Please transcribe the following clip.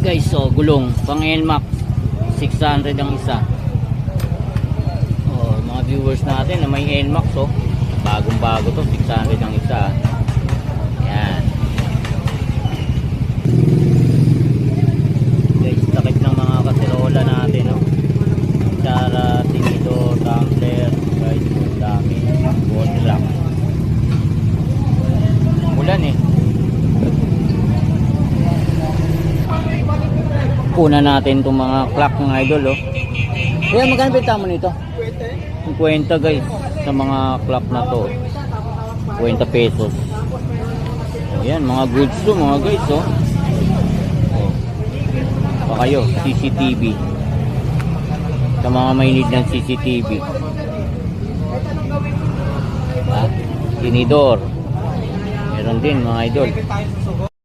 guys, so gulong, pang NMAX, 600 ang isa. Oh, mga viewers natin na may NMAX, oh. Bagong bago to, 600 ang isa. Yan. Guys, takip ng mga kaserola natin, oh. Kutsara, tinidor, tumbler, guys, dami. Water lock. Ulan eh. Kuna natin itong mga clock ng idol, oh. Kaya magkano benta mo nito? 50 guys sa mga clock na to. 50 pesos. Oh, yan, mga goods to mga guys, oh. oh. Pa kayo, CCTV. Sa mga may need ng CCTV. Ha? Tinidor. Meron din mga idol.